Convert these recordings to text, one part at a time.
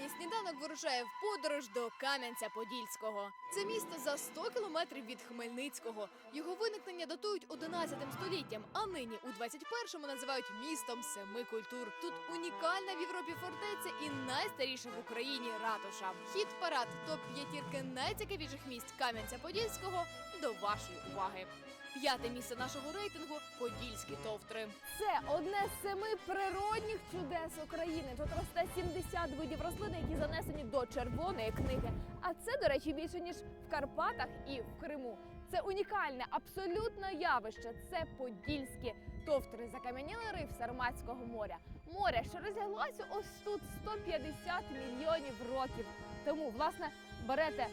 Сьогодні сніданок вирушає в подорож до Кам'янця-Подільського. Це місто за 100 кілометрів від Хмельницького. Його виникнення датують 11 століттям, а нині у 21-му називають містом семи культур. Тут унікальна в Європі фортеця і найстаріша в Україні ратуша. Хід парад топ п'ятірки найцікавіших місць Кам'янця-Подільського до вашої уваги. П'яте місце нашого рейтингу Подільські товтри. Це одне з семи природних чудес України. Тут росте 70 видів рослин, які занесені до червоної книги. А це, до речі, більше ніж в Карпатах і в Криму. Це унікальне, абсолютне явище. Це подільські товтри, закам'янілий риф Сарматського моря. Море, що розляглося ось тут 150 мільйонів років. Тому, власне, берете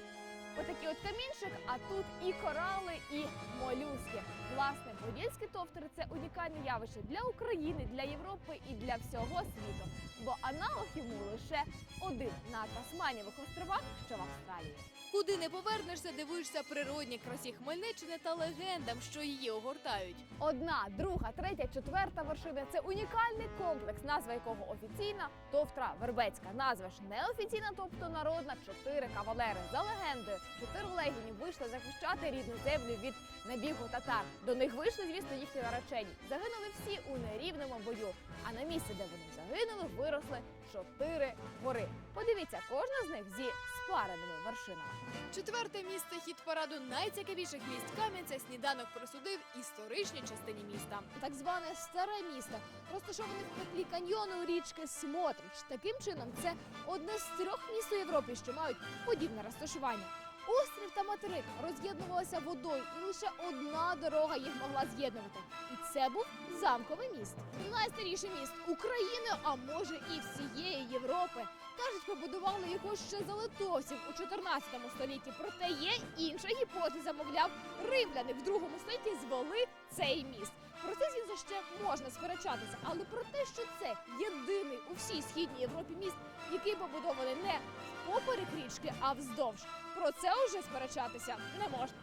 Отакий от камінчик, а тут і корали, і молюски. Власне, подільські товтри це унікальне явище для України, для Європи і для всього світу. Бо аналог йому лише один на Тасманієвих островах, що в Австралії. Куди не повернешся, дивишся природній красі Хмельниччини та легендам, що її огортають. Одна, друга, третя, четверта вершина це унікальний комплекс, назва якого офіційна товтра Вербецька. Назва ж неофіційна, тобто народна чотири кавалери. За легендою, чотири легіні вийшли захищати рідну землю від набігу татар. До них вийшли, звісно, їхні наречені. Загинули всі у нерівному бою. А на місці, де вони загинули, виросли чотири гори. Подивіться, кожна з них зі спареними вершинами. Четверте місце хід параду найцікавіших місць Кам'янця сніданок присудив історичній частині міста. так зване старе місто, розташоване в петлі каньйону річки Смотрич. Таким чином, це одне з трьох міст у Європі, що мають подібне розташування. Острів та материк роз'єднувалися водою, і лише одна дорога їх могла з'єднувати. І це був замковий міст. Найстаріший міст України, а може і всієї Європи. Кажуть, побудували його ще за литовців у 14 столітті. Проте є інша гіпотеза, мовляв, римляни в другому столітті звели цей міст. Про це звісно ще можна сперечатися, але про те, що це єдиний у всій східній Європі міст, який побудований не поперек річки, а вздовж. Про це вже сперечатися не можна.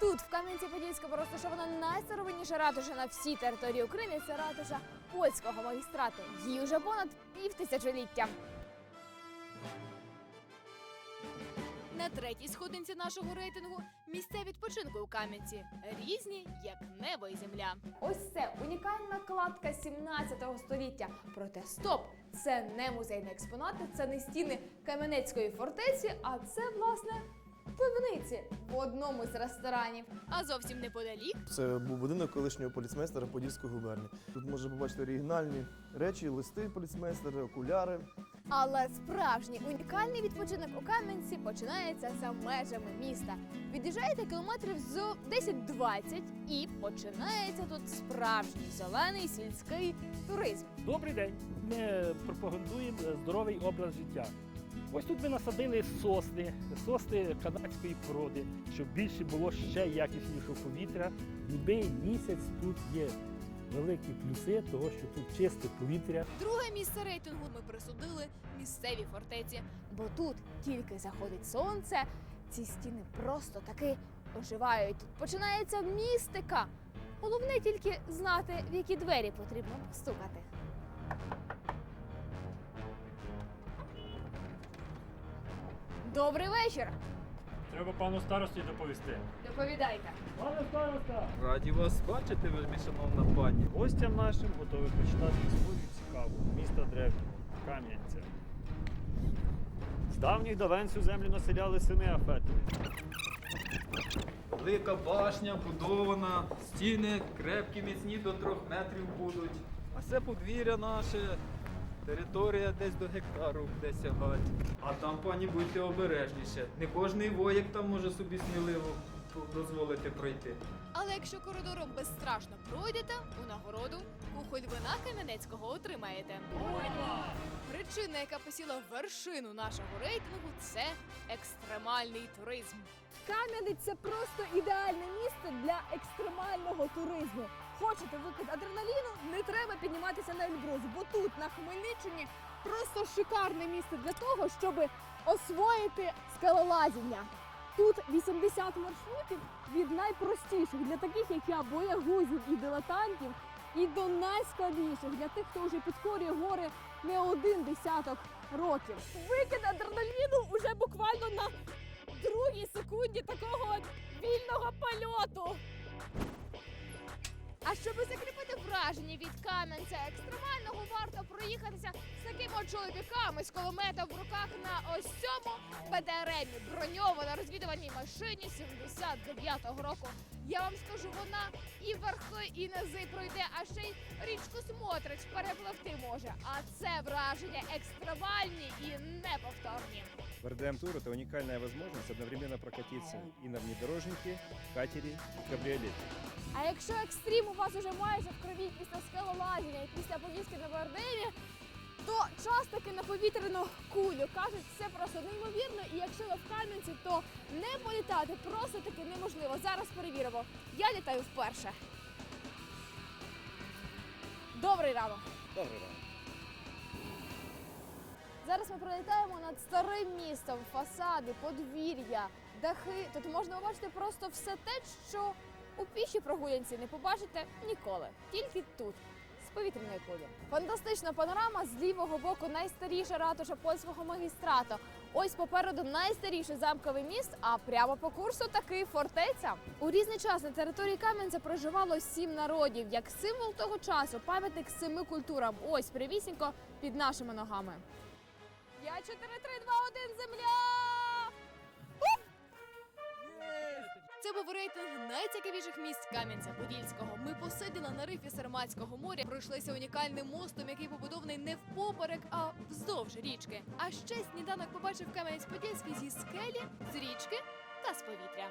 Тут, в Кам'янці-Подільському, розташована найстаровинніша ратуша на всій території України. Це ратуша польського магістрату. Їй уже понад півтисячоліття. На третій сходинці нашого рейтингу місця відпочинку у Кам'янці різні, як небо і земля. Ось це унікальна кладка 17 століття. Проте стоп! Це не музейні експонати, це не стіни Кам'янецької фортеці, а це власне пивниці в одному з ресторанів. А зовсім неподалік Це був будинок колишнього поліцмейстера Подільської губернії. Тут можна побачити оригінальні речі, листи поліцмейстера, окуляри. Але справжній унікальний відпочинок у Кам'янці починається за межами міста. Від'їжджаєте кілометрів зо 10-20 і починається тут справжній зелений сільський туризм. Добрий день. Ми пропагандуємо здоровий образ життя. Ось тут ми насадили сосни, сосни канадської породи, щоб більше було ще якіснішого повітря. Любий місяць тут є великі плюси, того що тут чисте повітря. друге місце рейтингу ми присудили місцевій фортеці. Бо тут тільки заходить сонце, ці стіни просто таки оживають. Тут починається містика. Головне тільки знати, в які двері потрібно постукати. Добрий вечір! Треба пану старості доповісти. Доповідайте. Пане староста! Раді вас бачити, вельми шановна пані. Гостям нашим готові починати історію цікаву міста древнього Кам'янця. З давніх давен цю землю населяли сини Афетові. Велика башня будована, стіни крепкі, міцні до трьох метрів будуть. А це подвір'я наше, територія десь до гектару буде сягати. А там, пані, будьте обережніше. Не кожний воїк там може собі сміливо дозволити пройти. Але якщо коридором безстрашно пройдете, у нагороду кухоль вина Кам'янецького отримаєте. Причина, яка посіла вершину нашого рейтингу, це екстремальний туризм. Кам'янець це просто ідеальне місце для екстремального туризму. Хочете викид адреналіну? Не треба підніматися на Ельбрус, бо тут, на Хмельниччині, просто шикарне місце для того, щоб освоїти скелелазіння. Тут 80 маршрутів від найпростіших для таких, як я, боягузів і дилетантів, і до найскладніших для тих, хто вже підкорює гори не один десяток років. Викид адреналіну уже буквально на другій секунді такого вільного польоту. А щоб закріпити враження від кам'янця екстремального, варто проїхатися з такими чоловіками з кулеметом в руках на ось цьому БДРМі, броньована розвідувальній машині 79-го року. Я вам скажу, вона і верхи, і низи пройде, а ще й річку Смотрич перепливти може. А це враження екстремальні і неповторні. В РДМ Тур это уникальная возможность одновременно прокатиться и на внедорожнике, катере, и. А якщо екстрім у вас уже майже в крові після скелолазіння і після поїздки на БРДМі, то час таки на повітряну кулю. Кажуть, це просто неймовірно, і якщо ви в Кам'янці, то не політати просто таки неможливо. Зараз перевіримо. Я літаю вперше. Добрий ранок! Добрый ранок. Зараз ми пролітаємо над старим містом, фасади, подвір'я, дахи. Тут можна побачити просто все те, що у пішій прогулянці не побачите ніколи. Тільки тут. З повітряної кулі. Фантастична панорама з лівого боку найстаріша ратуша польського магістрату. Ось попереду найстаріший замковий міст, а прямо по курсу таки фортеця. У різний час на території Кам'янця проживало сім народів. Як символ того часу, пам'ятник семи культурам. Ось прямісінько під нашими ногами. 5, 4, 3, 2, 1, земля! Рейтинг найцікавіших місць Кам'янця-Подільського. Ми посиділи на рифі Сарматського моря, пройшлися унікальним мостом, який побудований не впоперек, а вздовж річки. А ще сніданок побачив Кам'янець-Подільський зі скелі, з річки та з повітря.